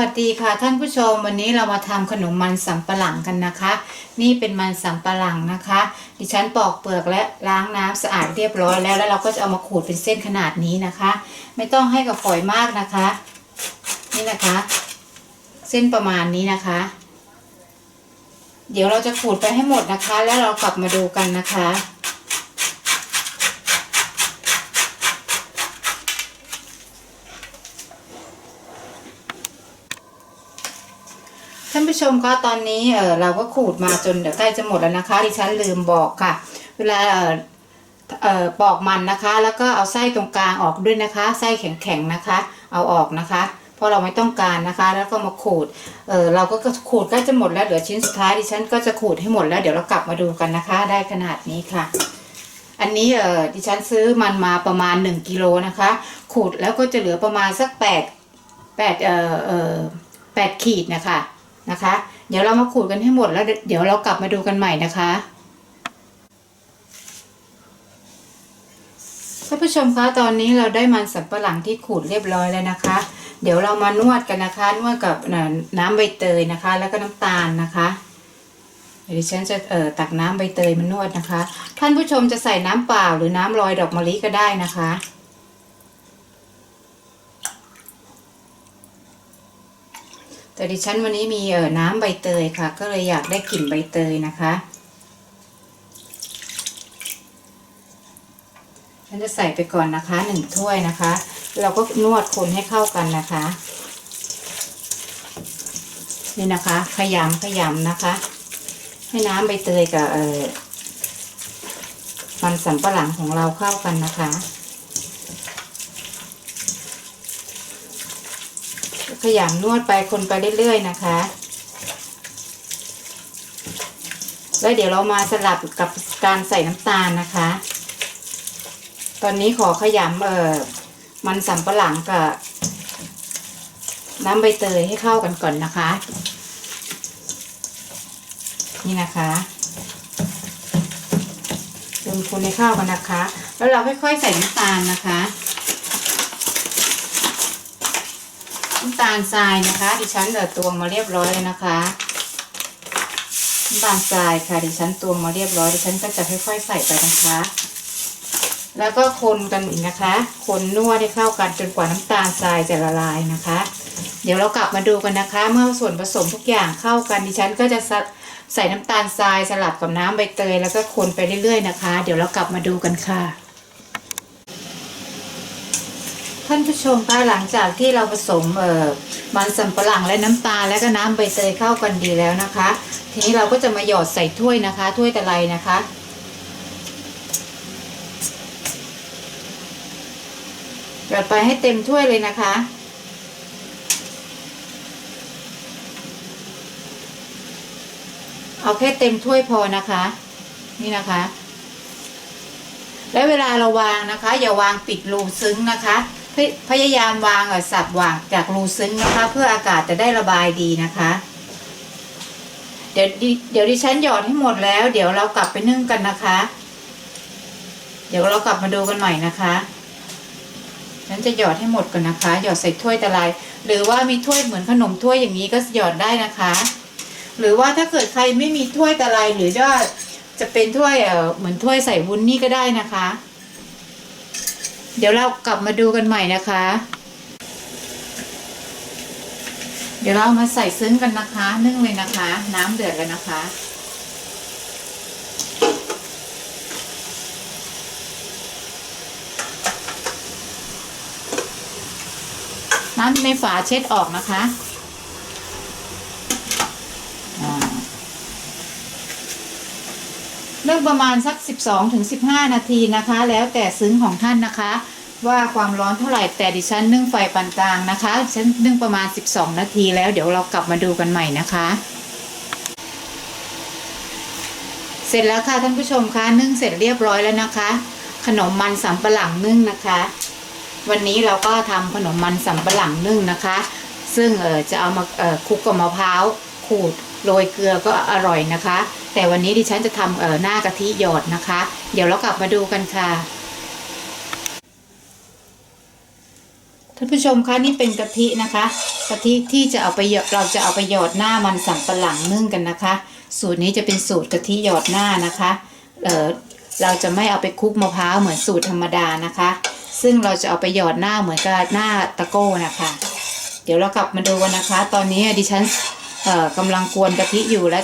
วัสดีค่ะท่านผู้ชมวันนี้เรามาทำขนมมันสำปะหลังกันนะคะ นี่เป็นมันสำปะหลังนะคะ ดิฉันปอกเปลือกและล้างน้ำสะอาดเรียบร้อยแล้วแล้วเราก็จะเอามาขูดเป็นเส้นขนาดนี้นะคะ ไม่ต้องให้กับฝอยมากนะคะ นี่นะคะ เส้นประมาณนี้นะคะ เดี๋ยวเราจะขูดไปให้หมดนะคะ แล้วเรากลับมาดูกันนะคะ ท่านผู้ชมก็ตอนนี้เออเราก็ขูดมาจนเดี๋ยวใกล้จะหมดแล้วนะคะดิฉันลืมบอกค่ะ เวลาเอ่อปอกมันนะคะ แล้วก็เอาไส้ตรงกลางออกด้วยนะคะ ไส้แข็งๆนะคะ เอาออกนะคะเพราะเราไม่ต้องการนะคะ แล้วก็มาขูด เออเราก็ขูดใกล้จะหมดแล้วเหลือชิ้นสุดท้ายดิฉันก็จะขูดให้หมดแล้วเดี๋ยวเรากลับมาดูกันนะคะ ได้ขนาดนี้ค่ะ อันนี้เออดิฉันซื้อมันมาประมาณ1กิโลนะคะ ขูดแล้วก็จะเหลือประมาณสัก8 8เออเอ่อ8ขีดนะคะ นะคะ เดี๋ยวเรามาขูดกันให้หมดแล้วเดี๋ยวเรากลับมาดูกันใหม่นะคะท่านผู้ชมคะตอนนี้เราได้มันสับปะหลังที่ขูดเรียบร้อยแล้วนะคะ เดี๋ยวเรามานวดกันนะคะ นวดกับน้ำใบเตยนะคะ แล้วก็น้ำตาลนะคะเดี๋ยวดิฉันจะเอ่อตักน้ำใบเตยมานวดนะคะ ท่านผู้ชมจะใส่น้ำเปล่าหรือน้ำลอยดอกมะลิก็ได้นะคะ แต่ดิฉันวันนี้มีเออน้ำใบเตยค่ะ ก็เลยอยากได้กลิ่นใบเตยนะคะ ฉันจะใส่ไปก่อนนะคะหนึ่งถ้วยนะคะ เราก็นวดคนให้เข้ากันนะคะ นี่นะคะขยำขยำนะคะ ให้น้ำใบเตยกับเออมันสำปะหลังของเราเข้ากันนะคะ ขยำนวดไปคนไปเรื่อยๆนะคะ แล้วเดี๋ยวเรามาสลับกับการใส่น้ำตาลนะคะ ตอนนี้ขอขยำเอ่อมันสำปะหลังกับน้ำใบเตยให้เข้ากันก่อนนะคะ นี่นะคะคนคนให้เข้ากันนะคะ แล้วเราค่อยๆใส่น้ำตาลนะคะ น้ำตาลทรายนะคะ ดิฉันเดือตวงมาเรียบร้อยเลยนะคะน้ำตาลทรายค่ะ ดิฉันตวงมาเรียบร้อย ดิฉันก็จะค่อยๆใส่ไปนะคะ แล้วก็คนกันอีกนะคะ คนนวดให้เข้ากันจนกว่าน้ำตาลทรายจะละลายนะคะ เดี๋ยวเรากลับมาดูกันนะคะ เมื่อส่วนผสมทุกอย่างเข้ากัน ดิฉันก็จะใส่น้ำตาลทรายสลับกับน้ำใบเตยแล้วก็คนไปเรื่อยๆนะคะ เดี๋ยวเรากลับมาดูกันค่ะ ท่านผู้ชมคะหลังจากที่เราผสมเอ่อมันสำปะหลังและน้ำตาลและก็น้ำใบเตยเข้ากันดีแล้วนะคะ ทีนี้เราก็จะมาหยอดใส่ถ้วยนะคะ ถ้วยตะไลนะคะหยอดไปให้เต็มถ้วยเลยนะคะเอาแค่เต็มถ้วยพอนะคะ นี่นะคะ และเวลาเราวางนะคะ อย่าวางปิดรูซึ้งนะคะ พยพยายามวางเออสับวางจากรูซึ้งนะคะ เพื่ออากาศจะได้ระบายดีนะคะ เดี๋ยวเดี๋ยวดิฉันหยอดให้หมดแล้ว เดี๋ยวเรากลับไปนึ่งกันนะคะ เดี๋ยวเรากลับมาดูกันใหม่นะคะฉันจะหยอดให้หมดก่อนนะคะ หยอดใส่ถ้วยตะไลหรือว่ามีถ้วยเหมือนขนมถ้วยอย่างนี้ก็หยอดได้นะคะ หรือว่าถ้าเกิดใครไม่มีถ้วยตะไลหรือว่าจะเป็นถ้วยเออเหมือนถ้วยใส่วุ้นนี่ก็ได้นะคะ เดี๋ยวเรากลับมาดูกันใหม่นะคะ เดี๋ยวเรามาใส่ซึ้งกันนะคะ นึ่งเลยนะคะ น้ำเดือดแล้วนะคะน้ำในฝาเช็ดออกนะคะอ่า เรื่องประมาณสัก 12ถึง15 นาทีนะคะ แล้วแต่ซึ้งของท่านนะคะ ว่าความร้อนเท่าไหร่แต่ดิฉันนึ่งไฟปานกลางนะคะดิฉันนึ่งประมาณ 12 นาทีแล้วเดี๋ยวเรากลับมาดูกันใหม่นะคะ เสร็จแล้วค่ะท่านผู้ชมคะนึ่งเสร็จเรียบร้อยแล้วนะคะ ขนมมันสำปะหลังนึ่งนะคะ วันนี้เราก็ทำขนมมันสำปะหลังนึ่งนะคะ ซึ่งเออจะเอามาเออคลุกกับมะพร้าวขูด โรยเกลือก็อร่อยนะคะ แต่วันนี้ดิฉันจะทำเออหน้ากะทิหยอดนะคะ เดี๋ยวเรากลับมาดูกันค่ะท่านผู้ชมคะนี่เป็นกะทินะคะกะทิที่จะเอาไปเราจะเอาไปหยอดหน้ามันสำปะหลังนึ่งกันนะคะ สูตรนี้จะเป็นสูตรกะทิหยอดหน้านะคะเอ่อเราจะไม่เอาไปคลุกมะพร้าวเหมือนสูตรธรรมดานะคะ ซึ่งเราจะเอาไปหยอดหน้าเหมือนกับหน้าตะโก้นะคะ เดี๋ยวเรากลับมาดูกันนะคะ ตอนนี้ดิฉัน กำลังกวนกะทิอยู่และ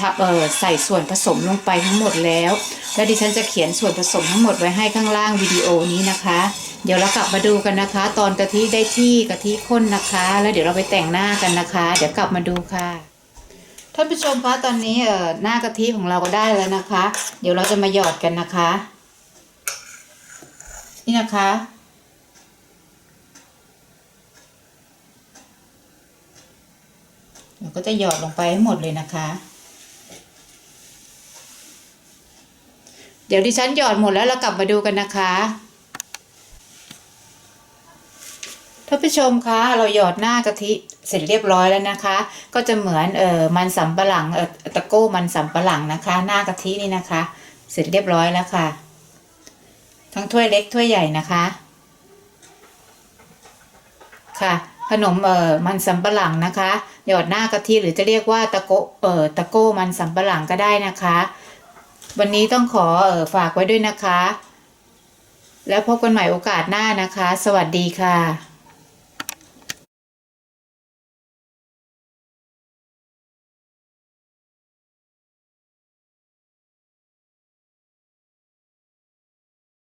ทับเอ่อใส่ส่วนผสมลงไปทั้งหมดแล้ว และดิฉันจะเขียนส่วนผสมทั้งหมดไว้ให้ข้างล่างวิดีโอนี้นะคะ เดี๋ยวเรากลับมาดูกันนะคะ ตอนกะทิได้ที่กะทิข้นนะคะ แล้วเดี๋ยวเราไปแต่งหน้ากันนะคะ เดี๋ยวกลับมาดูค่ะท่านผู้ชมคะตอนนี้เอ่อหน้ากะทิของเราก็ได้แล้วนะคะ เดี๋ยวเราจะมาหยอดกันนะคะ นี่นะคะ เรา ก็จะหยอดลงไปให้หมดเลยนะคะ เดี๋ยวดิฉันหยอดหมดแล้วเรากลับมาดูกันนะคะท่านผู้ชมคะเราหยอดหน้ากะทิเสร็จเรียบร้อยแล้วนะคะ ก็จะเหมือนเออมันสำปะหลังเออตะโก้มันสำปะหลังนะคะ หน้ากะทินี่นะคะ เสร็จเรียบร้อยแล้วค่ะ ทั้งถ้วยเล็กถ้วยใหญ่นะคะค่ะ ขนมเอ่อมันสำปะหลังนะคะ หยอดหน้ากะทิหรือจะเรียกว่าตะโกเอ่อตะโก้มันสำปะหลังก็ได้นะคะ วันนี้ต้องขอเอ่อฝากไว้ด้วยนะคะ แล้วพบกันใหม่โอกาสหน้านะคะ สวัสดีค่ะ